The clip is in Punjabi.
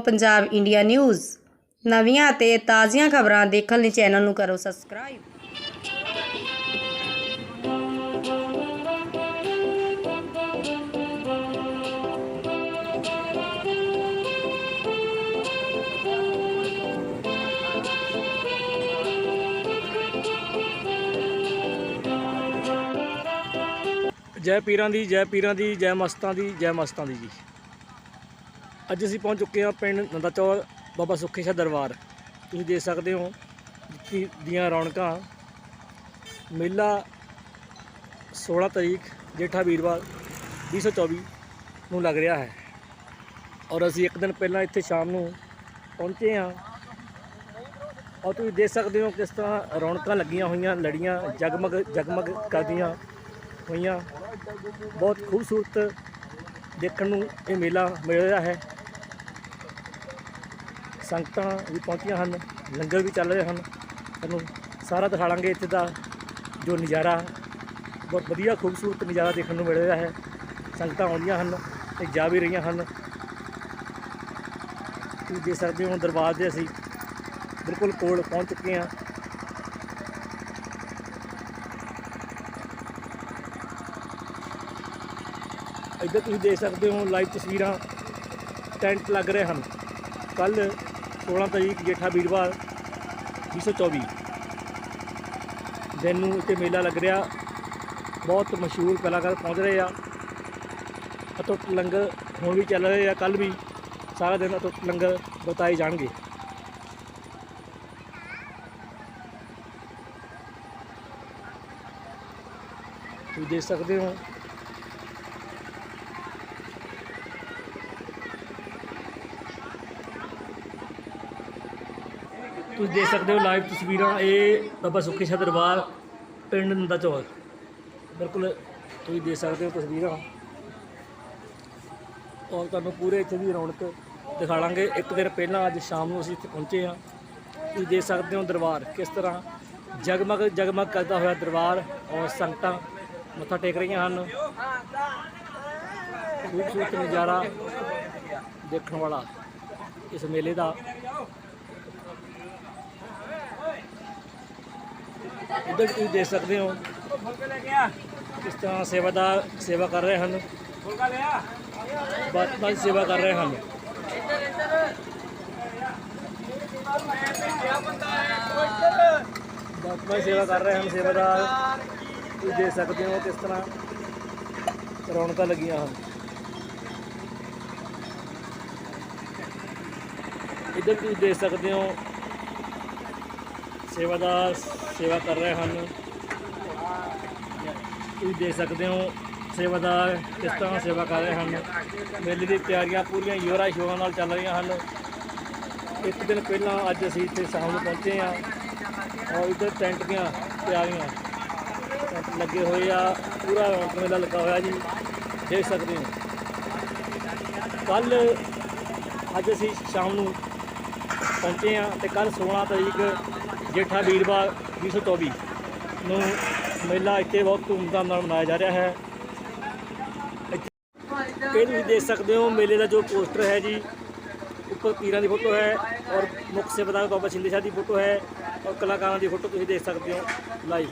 Punjab India news. ਨਵੀਆਂ ਅਤੇ ਤਾਜ਼ੀਆਂ ਖਬਰਾਂ ਦੇਖਣ ਲਈ ਚੈਨਲ ਨੂੰ ਕਰੋ ਸਬਸਕ੍ਰਾਈਬ। ਜੈ ਪੀਰਾਂ ਦੀ, ਜੈ ਪੀਰਾਂ ਦੀ, ਜੈ ਮਸਤਾਂ ਦੀ, ਜੈ ਮਸਤਾਂ ਦੀ ਜੀ। ਅੱਜ ਅਸੀਂ ਪਹੁੰਚ ਚੁੱਕੇ ਹਾਂ ਪਿੰਡ ਨੰਦਾਚੌਰ ਬਾਬਾ ਸੁੱਖੇ ਸ਼ਾਹ ਦਰਬਾਰ। ਤੁਸੀਂ ਦੇਖ ਸਕਦੇ ਹੋ ਕਿ ਦੀਆਂ ਰੌਣਕਾਂ। ਮੇਲਾ 16 ਤਰੀਕ, ਜੇਠਾ ਵੀਰਵਾਰ 2024 ਨੂੰ ਲੱਗ ਰਿਹਾ ਹੈ। ਔਰ ਅਸੀਂ ਇੱਕ ਦਿਨ ਪਹਿਲਾਂ ਇੱਥੇ ਸ਼ਾਮ ਨੂੰ ਪਹੁੰਚੇ ਹਾਂ। ਔਰ ਤੁਸੀਂ ਦੇਖ ਸਕਦੇ ਹੋ ਕਿਸ ਤਰ੍ਹਾਂ ਰੌਣਕਾਂ ਲੱਗੀਆਂ ਹੋਈਆਂ, ਲੜੀਆਂ ਜਗਮਗ ਜਗਮਗ ਕਰਦੀਆਂ ਹੋਈਆਂ। ਬਹੁਤ ਖੂਬਸੂਰਤ ਦੇਖਣ ਨੂੰ ਇਹ ਮੇਲਾ ਮਿਲ ਰਿਹਾ ਹੈ। ਸੰਗਤਾਂ ਵੀ ਪਹੁੰਚੀਆਂ ਹਨ, ਲੰਗਰ ਵੀ ਚੱਲ ਰਹੇ ਹਨ। ਤੁਹਾਨੂੰ ਸਾਰਾ ਦਿਖਾਵਾਂਗੇ ਇੱਥੇ ਦਾ ਜੋ ਨਜ਼ਾਰਾ, ਬਹੁਤ ਵਧੀਆ ਖੂਬਸੂਰਤ ਨਜ਼ਾਰਾ ਦੇਖਣ ਨੂੰ ਮਿਲ ਰਿਹਾ ਹੈ। ਸੰਗਤਾਂ ਆਉਂਦੀਆਂ ਹਨ ਤੇ ਜਾ ਵੀ ਰਹੀਆਂ ਹਨ। ਤੁਸੀਂ ਦੇਖ ਸਕਦੇ ਹੋ ਦਰਬਾਰ ਦੇ ਅਸੀਂ ਬਿਲਕੁਲ ਕੋਲ ਪਹੁੰਚ ਚੁੱਕੇ ਹਾਂ। ਇੱਧਰ ਤੁਸੀਂ ਦੇਖ ਸਕਦੇ ਹੋ ਲਾਈਵ ਤਸਵੀਰਾਂ, ਟੈਂਟ ਲੱਗ ਰਹੇ ਹਨ। ਕੱਲ 16 ਤਰੀਕ ਜੇਠਾ ਵੀਰਵਾਰ 2024 ਦਿਨ ਨੂੰ ਇੱਥੇ ਮੇਲਾ ਲੱਗ ਰਿਹਾ। ਬਹੁਤ ਮਸ਼ਹੂਰ ਕਲਾਕਾਰ ਪਹੁੰਚ ਰਹੇ ਆ। ਅਤੁੱਟ ਲੰਗਰ ਹੁਣ ਵੀ ਚੱਲ ਰਹੇ ਆ ਕੱਲ ਵੀ ਸਾਰਾ ਦਿਨ ਅਤੁੱਟ ਲੰਗਰ ਬਤਾਏ ਜਾਣਗੇ। ਤੁਸੀਂ ਦੇਖ ਸਕਦੇ ਹੋ ਤੁਸੀਂ ਦੇਖ ਸਕਦੇ ਹੋ ਲਾਈਵ ਤਸਵੀਰਾਂ, ਇਹ ਬਾਬਾ ਸੁੱਖੀ ਸ਼ਾਹ ਦਰਬਾਰ ਪਿੰਡ ਨੰਦਾ ਚੌਰ ਬਿਲਕੁਲ ਤੁਸੀਂ ਦੇਖ ਸਕਦੇ ਹੋ ਤਸਵੀਰਾਂ। ਔਰ ਤੁਹਾਨੂੰ ਪੂਰੇ ਇੱਥੇ ਦੀ ਰੌਣਕ ਦਿਖਾਵਾਂਗੇ ਇੱਕ ਦਿਨ ਪਹਿਲਾਂ ਅੱਜ ਸ਼ਾਮ ਨੂੰ ਅਸੀਂ ਇੱਥੇ ਪਹੁੰਚੇ ਹਾਂ। ਤੁਸੀਂ ਦੇਖ ਸਕਦੇ ਹੋ ਦਰਬਾਰ ਕਿਸ ਤਰ੍ਹਾਂ ਜਗਮਗ ਜਗਮਗ ਕਰਦਾ ਹੋਇਆ ਦਰਬਾਰ ਔਰ ਸੰਗਤਾਂ ਮੱਥਾ ਟੇਕ ਰਹੀਆਂ ਹਨ। ਖੂਬਸੂਰਤ ਨਜ਼ਾਰਾ ਦੇਖਣ ਵਾਲਾ ਇਸ ਮੇਲੇ ਦਾ। ਇੱਧਰ ਤੁਸੀਂ ਦੇਖ ਸਕਦੇ ਹੋ ਕਿਸ ਤਰ੍ਹਾਂ ਸੇਵਾਦਾਰ ਸੇਵਾ ਕਰ ਰਹੇ ਹਨ। ਬਾਤ ਬਾਤ ਸੇਵਾ ਕਰ ਰਹੇ ਹਨ। ਬਾਤ ਬਾਤ ਸੇਵਾ ਕਰ ਰਹੇ ਹਨ ਸੇਵਾਦਾਰ ਤੁਸੀਂ ਦੇਖ ਸਕਦੇ ਹੋ ਕਿਸ ਤਰ੍ਹਾਂ ਰੌਣਕਾਂ ਲੱਗੀਆਂ ਹਨ। ਇੱਧਰ ਤੁਸੀਂ ਦੇਖ ਸਕਦੇ ਹੋ ਸੇਵਾਦਾਰ ਸੇਵਾ ਕਰ ਰਹੇ ਹਨ। ਤੁਸੀਂ ਦੇਖ ਸਕਦੇ ਹੋ ਸੇਵਾਦਾਰ ਕਿਸ ਤਰ੍ਹਾਂ ਸੇਵਾ ਕਰ ਰਹੇ ਹਨ। ਮੇਲੇ ਦੀ ਤਿਆਰੀਆਂ ਪੂਰੀਆਂ ਯੋਰਾ ਸ਼ੋਰਾਂ ਨਾਲ ਚੱਲ ਰਹੀਆਂ ਹਨ। ਇੱਕ ਦਿਨ ਪਹਿਲਾਂ ਅੱਜ ਅਸੀਂ ਇੱਥੇ ਸ਼ਾਮ ਨੂੰ ਪਹੁੰਚੇ ਹਾਂ ਔਰ ਇੱਧਰ ਟੈਂਟ ਦੀਆਂ ਤਿਆਰੀਆਂ ਟੈਂਟ ਲੱਗੇ ਹੋਏ ਆ। ਪੂਰਾ ਰੌਣਕ ਮੇਲਾ ਲੱਗਾ ਹੋਇਆ ਜੀ, ਦੇਖ ਸਕਦੇ ਹੋ। ਕੱਲ ਅੱਜ ਅਸੀਂ ਸ਼ਾਮ ਨੂੰ ਪਹੁੰਚੇ ਹਾਂ ਤੇ ਕੱਲ 16 ਤਰੀਕ ਜੇਠਾ ਵੀਰਵਾਰ 2024 ਨੂੰ ਮੇਲਾ ਇੱਥੇ ਬਹੁਤ ਧੂਮਧਾਮ ਨਾਲ ਮਨਾਇਆ ਜਾ ਰਿਹਾ ਹੈ। ਇੱਥੇ- ਇਹ ਤੁਸੀਂ ਦੇਖ ਸਕਦੇ ਹੋ ਮੇਲੇ ਦਾ ਜੋ ਪੋਸਟਰ ਹੈ ਜੀ, ਉੱਪਰ ਪੀਰਾਂ ਦੀ ਫੋਟੋ ਹੈ ਔਰ ਮੁੱਖ ਸੇਵਾਦਾਰ ਬਾਬਾ ਸ਼ਿੰਦੇ ਸ਼ਾਹ ਦੀ ਫੋਟੋ ਹੈ ਔਰ ਕਲਾਕਾਰਾਂ ਦੀ ਫੋਟੋ ਤੁਸੀਂ ਦੇਖ ਸਕਦੇ ਹੋ ਲਾਈਵ